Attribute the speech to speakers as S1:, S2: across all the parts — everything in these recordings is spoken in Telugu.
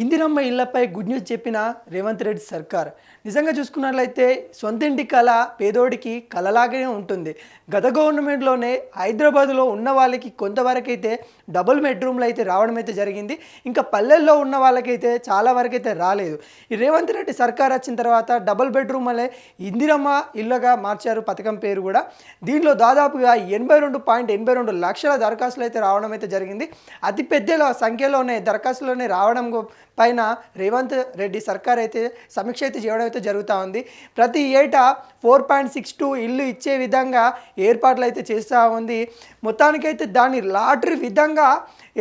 S1: ఇందిరమ్మ ఇళ్ళపై గుడ్ న్యూస్ చెప్పిన రేవంత్ రెడ్డి సర్కార్. నిజంగా చూసుకున్నట్లయితే సొంతింటి కళ పేదోడికి కలలాగానే ఉంటుంది. గత గవర్నమెంట్లోనే హైదరాబాద్లో ఉన్న వాళ్ళకి కొంతవరకైతే డబుల్ బెడ్రూమ్లు అయితే రావడం అయితే జరిగింది. ఇంకా పల్లెల్లో ఉన్న వాళ్ళకైతే చాలా వరకు అయితే రాలేదు. ఈ రేవంత్ రెడ్డి సర్కార్ వచ్చిన తర్వాత డబుల్ బెడ్రూమ్ అనే ఇందిరమ్మ ఇళ్ళగా మార్చారు పథకం పేరు కూడా. దీనిలో దాదాపుగా ఎనభై రెండు పాయింట్ ఎనభై రెండు లక్షల దరఖాస్తులు అయితే రావడం అయితే జరిగింది. అతి పెద్ద సంఖ్యలోనే దరఖాస్తులోనే రావడం పైన రేవంత్ రెడ్డి సర్కార్ అయితే సమీక్ష అయితే చేయడం అయితే జరుగుతూ ఉంది. ప్రతి ఏటా ఫోర్ పాయింట్ సిక్స్ టూ ఇల్లు ఇచ్చే విధంగా ఏర్పాట్లు అయితే చేస్తూ ఉంది. మొత్తానికైతే దాన్ని లాటరీ విధంగా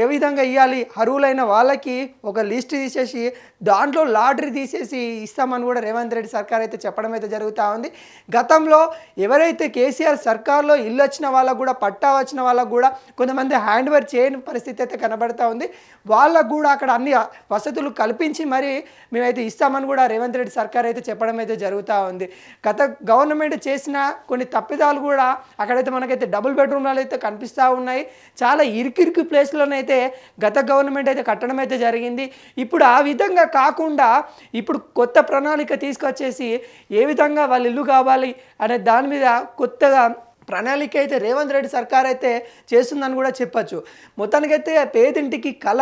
S1: ఏ విధంగా ఇవ్వాలి అర్హులైన వాళ్ళకి ఒక లిస్ట్ తీసేసి దాంట్లో లాటరీ తీసేసి ఇస్తామని కూడా రేవంత్ రెడ్డి సర్కార్ అయితే చెప్పడం అయితే జరుగుతూ ఉంది. గతంలో ఎవరైతే కేసీఆర్ సర్కార్లో ఇల్లు వచ్చిన వాళ్ళకు కూడా పట్టా వచ్చిన వాళ్ళకు కూడా కొంతమంది హ్యాండ్ ఓవర్ చేయని పరిస్థితి అయితే కనబడతా ఉంది. వాళ్ళకు కూడా అక్కడ అన్ని వసతులు కల్పించి మరి మేమైతే ఇస్తామని కూడా రేవంత్ రెడ్డి సర్కార్ అయితే చెప్పడం అయితే జరుగుతూ ఉంది. గత గవర్నమెంట్ చేసిన కొన్ని తప్పిదాలు కూడా అక్కడైతే మనకైతే డబుల్ బెడ్రూమ్లలో అయితే కనిపిస్తూ ఉన్నాయి. చాలా ఇరుకిరికి ప్లేస్లోనైతే గత గవర్నమెంట్ అయితే కట్టడం అయితే జరిగింది. ఇప్పుడు ఆ విధంగా కాకుండా ఇప్పుడు కొత్త ప్రణాళిక తీసుకొచ్చేసి ఏ విధంగా వాళ్ళ ఇల్లు కావాలి అనే దాని మీద కొత్తగా ప్రణాళిక అయితే రేవంత్ రెడ్డి సర్కార్ అయితే చేస్తుందని కూడా చెప్పచ్చు. మొత్తానికైతే పేదింటికి కళ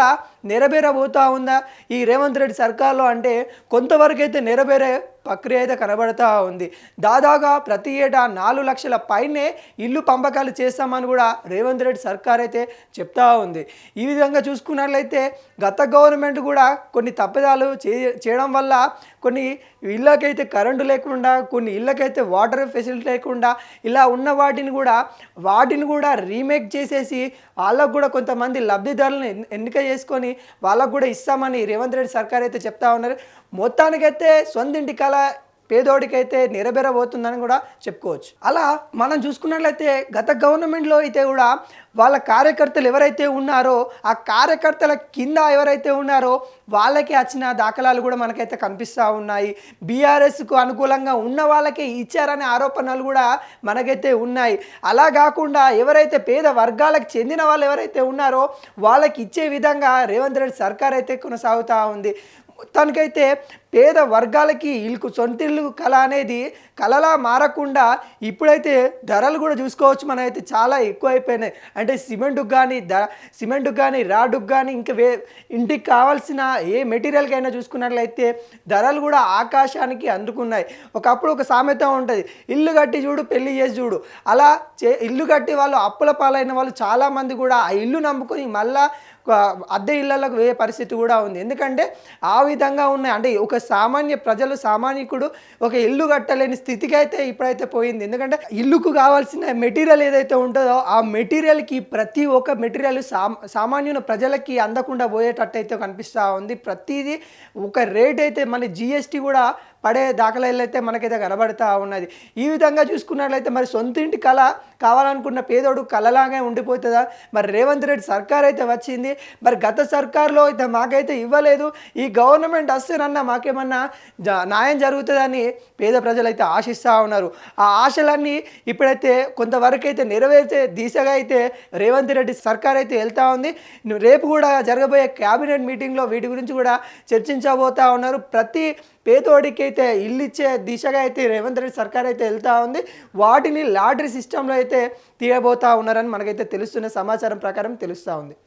S1: నెరవేరబోతా ఉందా? ఈ రేవంత్ రెడ్డి సర్కార్లో అంటే కొంతవరకు అయితే నెరవేరే ప్రక్రియ అయితే కనబడతా ఉంది. దాదాగా ప్రతి ఏటా నాలుగు లక్షల పైనే ఇల్లు పంపకాలు చేస్తామని కూడా రేవంత్ రెడ్డి సర్కార్ అయితే చెప్తా ఉంది. ఈ విధంగా చూసుకున్నట్లయితే గత గవర్నమెంట్ కూడా కొన్ని తప్పిదాలు చే చేయడం వల్ల కొన్ని ఇళ్ళకైతే కరెంటు లేకుండా కొన్ని ఇళ్ళకైతే వాటర్ ఫెసిలిటీ లేకుండా ఇలా ఉన్న వాటిని కూడా వాటిని కూడా రీమేక్ చేసేసి వాళ్ళకు కూడా కొంతమంది లబ్ధిదారులను ఎన్నిక చేసుకొని వాళ్ళకు కూడా ఇస్తామని రేవంత్ రెడ్డి సర్కార్ అయితే చెప్తా ఉన్నారు. మొత్తానికైతే సొంతింటి కళ పేదోడికైతే నెరవేరబోతుందని కూడా చెప్పుకోవచ్చు. అలా మనం చూసుకున్నట్లయితే గత గవర్నమెంట్లో అయితే కూడా వాళ్ళ కార్యకర్తలు ఎవరైతే ఉన్నారో ఆ కార్యకర్తల కింద ఎవరైతే ఉన్నారో వాళ్ళకి వచ్చిన దాఖలాలు కూడా మనకైతే కనిపిస్తూ ఉన్నాయి. బీఆర్ఎస్కు అనుకూలంగా ఉన్న వాళ్ళకే ఇచ్చారనే ఆరోపణలు కూడా మనకైతే ఉన్నాయి. అలా కాకుండా ఎవరైతే పేద వర్గాలకు చెందిన వాళ్ళు ఎవరైతే ఉన్నారో వాళ్ళకి ఇచ్చే విధంగా రేవంత్ రెడ్డి సర్కార్ అయితే కొనసాగుతూ ఉంది. మొత్తానికైతే పేద వర్గాలకి ఇల్లు సొంతిల్లు కళ అనేది కళలా మారకుండా ఇప్పుడైతే ధరలు కూడా చూసుకోవచ్చు మనం అయితే చాలా ఎక్కువ అయిపోయినాయి అంటే సిమెంట్కి కానీ ద సిమెంట్కి కానీ రాడుకు కానీ ఇంకా వే ఇంటికి కావాల్సిన ఏ మెటీరియల్కైనా చూసుకున్నట్లయితే ధరలు కూడా ఆకాశానికి అందుకున్నాయి. ఒకప్పుడు ఒక సామెత ఉంటుంది ఇల్లు కట్టి చూడు పెళ్ళి చేసి చూడు. అలా చే ఇల్లు కట్టి వాళ్ళు అప్పుల పాలైన వాళ్ళు చాలామంది కూడా ఆ ఇల్లు నమ్ముకొని మళ్ళా అద్దె ఇళ్ళలోకి వేయ పరిస్థితి కూడా ఉంది. ఎందుకంటే ఆ విధంగా ఉన్నాయి. అంటే ఒక సామాన్య ప్రజలు సామాన్యకుడు ఒక ఇల్లు కట్టలేని స్థితికి అయితే ఇప్పుడైతే పోయింది. ఎందుకంటే ఇల్లుకు కావాల్సిన మెటీరియల్ ఏదైతే ఉంటుందో ఆ మెటీరియల్కి ప్రతి ఒక్క మెటీరియల్ సామ్ సామాన్యుల ప్రజలకి అందకుండా పోయేటట్టు అయితే కనిపిస్తూ ఉంది. ప్రతిదీ ఒక రేట్ అయితే మన జిఎస్టీ కూడా పడే దాఖలాలు అయితే మనకైతే కనబడతా ఉన్నది. ఈ విధంగా చూసుకున్నట్లయితే మరి సొంత ఇంటి కళ కావాలనుకున్న పేదోడు కళలాగే ఉండిపోతుందా? మరి రేవంత్ రెడ్డి సర్కార్ అయితే వచ్చింది. మరి గత సర్కార్లో అయితే మాకైతే ఇవ్వలేదు. ఈ గవర్నమెంట్ వస్తేనన్నా మాకేమన్నా జ- న్యాయం జరుగుతుందని పేద ప్రజలైతే ఆశిస్తూ ఉన్నారు. ఆ ఆశలన్నీ ఇప్పుడైతే కొంతవరకు అయితే నెరవేర్చే దిశగా అయితే రేవంత్ రెడ్డి సర్కార్ అయితే వెళ్తూ ఉంది. రేపు కూడా జరగబోయే క్యాబినెట్ మీటింగ్లో వీటి గురించి కూడా చర్చించబోతా ఉన్నారు. ప్రతి పేదోడికి అయితే ఇల్లు ఇచ్చే దిశగా అయితే రేవంత్ రెడ్డి సర్కార్ అయితే వెళ్తూ ఉంది. వాటిని లాటరీ సిస్టంలో అయితే తీయబోతా ఉన్నారని మనకైతే తెలుస్తున్న సమాచారం ప్రకారం తెలుస్తూ ఉంది.